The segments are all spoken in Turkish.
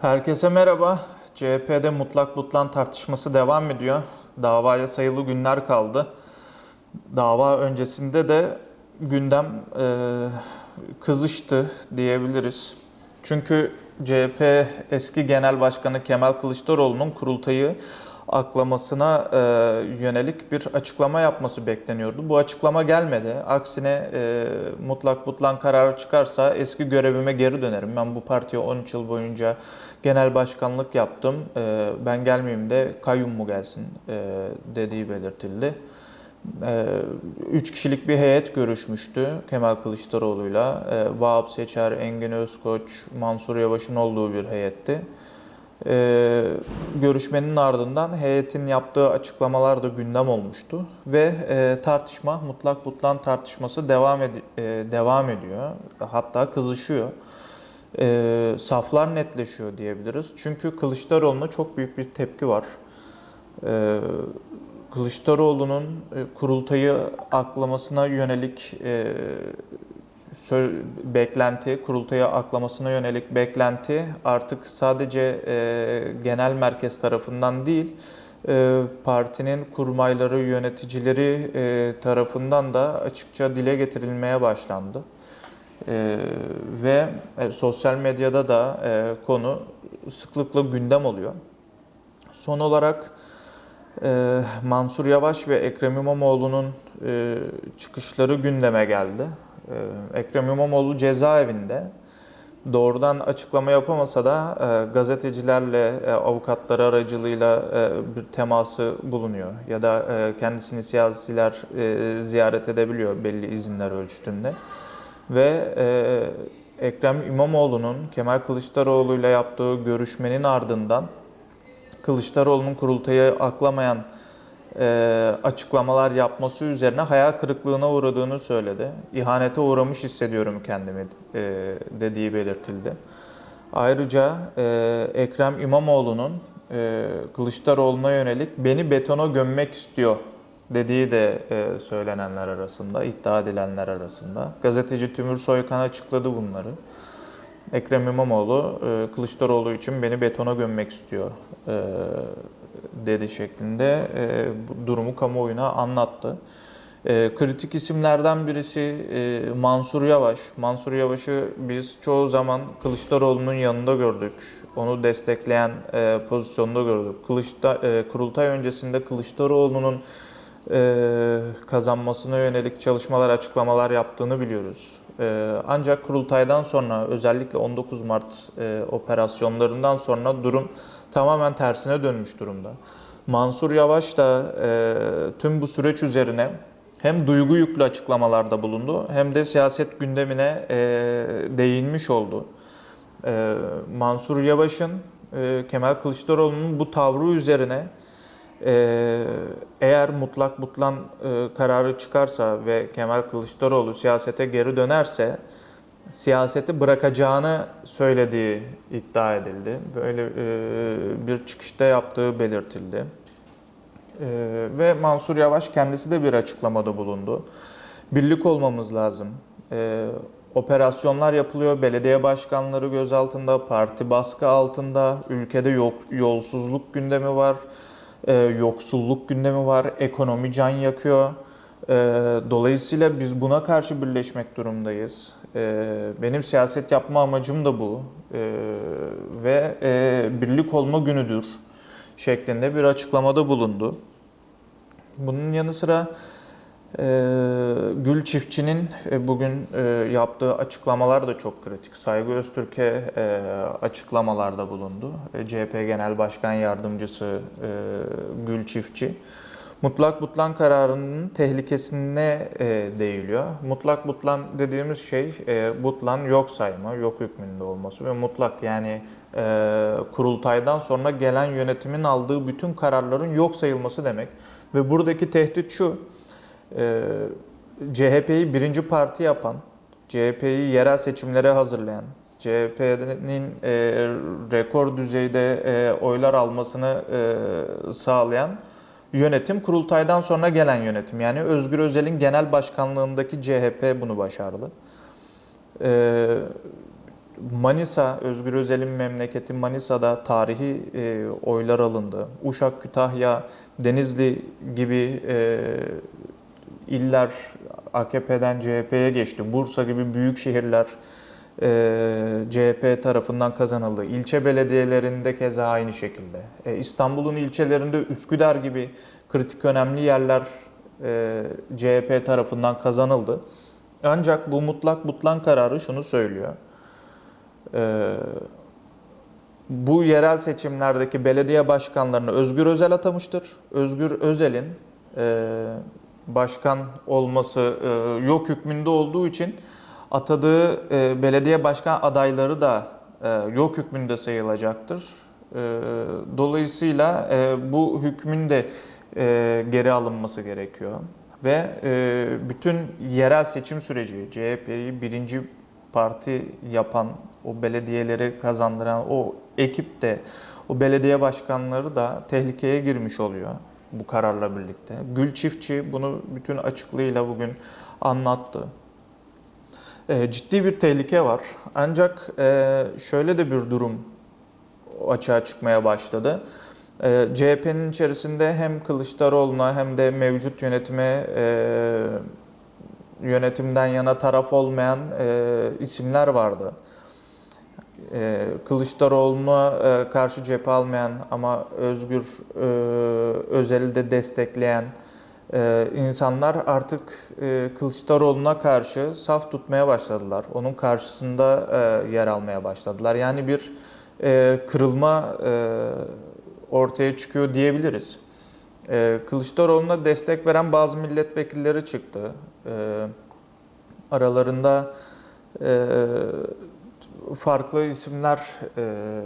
Herkese merhaba. CHP'de mutlak butlan tartışması devam ediyor. Davaya sayılı günler kaldı. Dava öncesinde de gündem e, kızıştı diyebiliriz. Çünkü CHP eski Genel Başkanı Kemal Kılıçdaroğlu'nun kurultayı aklamasına e, yönelik bir açıklama yapması bekleniyordu. Bu açıklama gelmedi. Aksine e, mutlak butlan kararı çıkarsa eski görevime geri dönerim. Ben bu partiye 13 yıl boyunca genel başkanlık yaptım. E, ben gelmeyeyim de kayyum mu gelsin e, dediği belirtildi. E, Üç kişilik bir heyet görüşmüştü Kemal Kılıçdaroğlu'yla. E, Vahap Seçer, Engin Özkoç, Mansur Yavaş'ın olduğu bir heyetti. Ee, görüşmenin ardından heyetin yaptığı açıklamalar da gündem olmuştu ve e, tartışma mutlak butlan tartışması devam ed- e, devam ediyor hatta kızışıyor. E, saflar netleşiyor diyebiliriz çünkü Kılıçdaroğlu'na çok büyük bir tepki var. E, Kılıçdaroğlu'nun e, kurultayı aklamasına yönelik e, beklenti, kurultaya aklamasına yönelik beklenti artık sadece e, genel merkez tarafından değil, e, partinin kurmayları, yöneticileri e, tarafından da açıkça dile getirilmeye başlandı. E, ve e, sosyal medyada da e, konu sıklıkla gündem oluyor. Son olarak e, Mansur Yavaş ve Ekrem İmamoğlu'nun e, çıkışları gündeme geldi. Ee, Ekrem İmamoğlu cezaevinde. Doğrudan açıklama yapamasa da e, gazetecilerle, e, avukatları aracılığıyla e, bir teması bulunuyor. Ya da kendisini siyasiler ziyaret edebiliyor belli izinler ölçtüğünde. Ve Ekrem İmamoğlu'nun Kemal Kılıçdaroğlu ile yaptığı görüşmenin ardından Kılıçdaroğlu'nun kurultayı aklamayan e, açıklamalar yapması üzerine hayal kırıklığına uğradığını söyledi. İhanete uğramış hissediyorum kendimi e, dediği belirtildi. Ayrıca e, Ekrem İmamoğlu'nun e, Kılıçdaroğlu'na yönelik beni betona gömmek istiyor dediği de e, söylenenler arasında, iddia edilenler arasında. Gazeteci Tümür Soykan açıkladı bunları. Ekrem İmamoğlu e, Kılıçdaroğlu için beni betona gömmek istiyor e, dedi şeklinde e, durumu kamuoyuna anlattı. E, kritik isimlerden birisi e, Mansur Yavaş. Mansur Yavaş'ı biz çoğu zaman Kılıçdaroğlu'nun yanında gördük. Onu destekleyen e, pozisyonda gördük. Kılıçda, e, kurultay öncesinde Kılıçdaroğlu'nun e, kazanmasına yönelik çalışmalar, açıklamalar yaptığını biliyoruz. E, ancak kurultaydan sonra özellikle 19 Mart e, operasyonlarından sonra durum tamamen tersine dönmüş durumda. Mansur Yavaş da e, tüm bu süreç üzerine hem duygu yüklü açıklamalarda bulundu hem de siyaset gündemine e, değinmiş oldu. E, Mansur Yavaş'ın e, Kemal Kılıçdaroğlu'nun bu tavrı üzerine e, eğer mutlak butlan e, kararı çıkarsa ve Kemal Kılıçdaroğlu siyasete geri dönerse siyaseti bırakacağını söylediği iddia edildi. Böyle e, bir çıkışta yaptığı belirtildi. E, ve Mansur Yavaş kendisi de bir açıklamada bulundu. Birlik olmamız lazım. E, operasyonlar yapılıyor, belediye başkanları gözaltında, parti baskı altında, ülkede yok, yolsuzluk gündemi var, e, yoksulluk gündemi var, ekonomi can yakıyor. E, dolayısıyla biz buna karşı birleşmek durumdayız. E, benim siyaset yapma amacım da bu E, ve e, birlik olma günüdür şeklinde bir açıklamada bulundu. Bunun yanı sıra e, Gül Çiftçi'nin e, bugün yaptığı açıklamalar da çok kritik. Saygı Öztürk'e açıklamalarda bulundu. CHP Genel Başkan Yardımcısı Gül Çiftçi. Mutlak butlan kararının tehlikesine e, değiliyor. Mutlak butlan dediğimiz şey e, butlan yok sayma, yok hükmünde olması ve mutlak yani e, kurultaydan sonra gelen yönetimin aldığı bütün kararların yok sayılması demek. Ve buradaki tehdit şu, e, CHP'yi birinci parti yapan, CHP'yi yerel seçimlere hazırlayan, CHP'nin e, rekor düzeyde e, oylar almasını e, sağlayan yönetim kurultaydan sonra gelen yönetim. Yani Özgür Özel'in genel başkanlığındaki CHP bunu başardı. Ee, Manisa, Özgür Özel'in memleketi Manisa'da tarihi e, oylar alındı. Uşak, Kütahya, Denizli gibi e, iller AKP'den CHP'ye geçti. Bursa gibi büyük şehirler e, CHP tarafından kazanıldı. İlçe belediyelerinde keza aynı şekilde. E, İstanbul'un ilçelerinde Üsküdar gibi kritik önemli yerler e, CHP tarafından kazanıldı. Ancak bu mutlak butlan kararı şunu söylüyor. E, bu yerel seçimlerdeki belediye başkanlarını Özgür Özel atamıştır. Özgür Özel'in e, başkan olması e, yok hükmünde olduğu için atadığı e, belediye başkan adayları da e, yok hükmünde sayılacaktır. E, dolayısıyla e, bu hükmün de e, geri alınması gerekiyor. Ve e, bütün yerel seçim süreci, CHP'yi birinci parti yapan, o belediyeleri kazandıran o ekip de, o belediye başkanları da tehlikeye girmiş oluyor bu kararla birlikte. Gül Çiftçi bunu bütün açıklığıyla bugün anlattı. E, ciddi bir tehlike var. Ancak e, şöyle de bir durum açığa çıkmaya başladı. E, CHP'nin içerisinde hem Kılıçdaroğlu'na hem de mevcut yönetime e, yönetimden yana taraf olmayan isimler vardı. Kılıçdaroğlu'na karşı cephe almayan ama Özgür Özel'i de destekleyen e, insanlar artık e, Kılıçdaroğlu'na karşı saf tutmaya başladılar. Onun karşısında e, yer almaya başladılar. Yani bir e, kırılma e, ortaya çıkıyor diyebiliriz. E, Kılıçdaroğlu'na destek veren bazı milletvekilleri çıktı. E, aralarında e, farklı isimler e,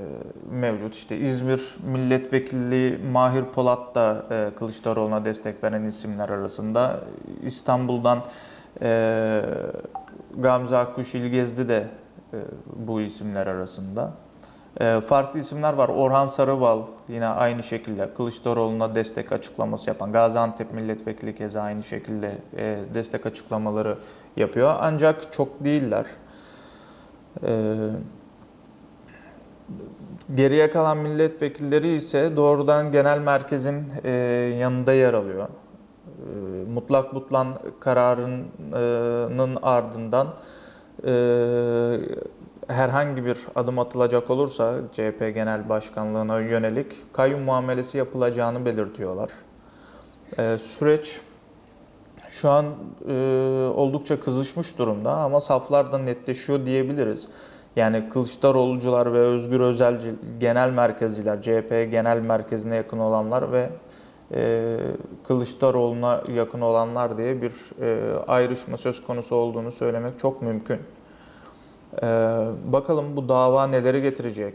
mevcut. İşte İzmir Milletvekili Mahir Polat da e, Kılıçdaroğlu'na destek veren isimler arasında. İstanbul'dan e, Gamze Akkuş İlgezdi de e, bu isimler arasında. E, farklı isimler var. Orhan Sarıbal yine aynı şekilde Kılıçdaroğlu'na destek açıklaması yapan. Gaziantep Milletvekili keza aynı şekilde e, destek açıklamaları yapıyor. Ancak çok değiller. Ee, geriye kalan milletvekilleri ise doğrudan genel merkezin e, yanında yer alıyor. E, mutlak butlan kararının ardından e, herhangi bir adım atılacak olursa CHP Genel Başkanlığı'na yönelik kayyum muamelesi yapılacağını belirtiyorlar. E, süreç şu an e, oldukça kızışmış durumda ama saflar da netleşiyor diyebiliriz. Yani Kılıçdaroğlucular ve Özgür Özelci genel merkezciler, CHP genel merkezine yakın olanlar ve e, Kılıçdaroğlu'na yakın olanlar diye bir e, ayrışma söz konusu olduğunu söylemek çok mümkün. E, bakalım bu dava neleri getirecek?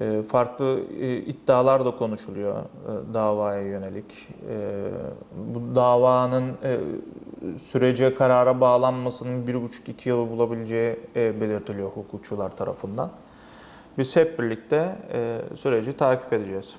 E, farklı e, iddialar da konuşuluyor e, davaya yönelik. Bu davanın sürece karara bağlanmasının bir buçuk iki yılı bulabileceği belirtiliyor hukukçular tarafından. Biz hep birlikte süreci takip edeceğiz.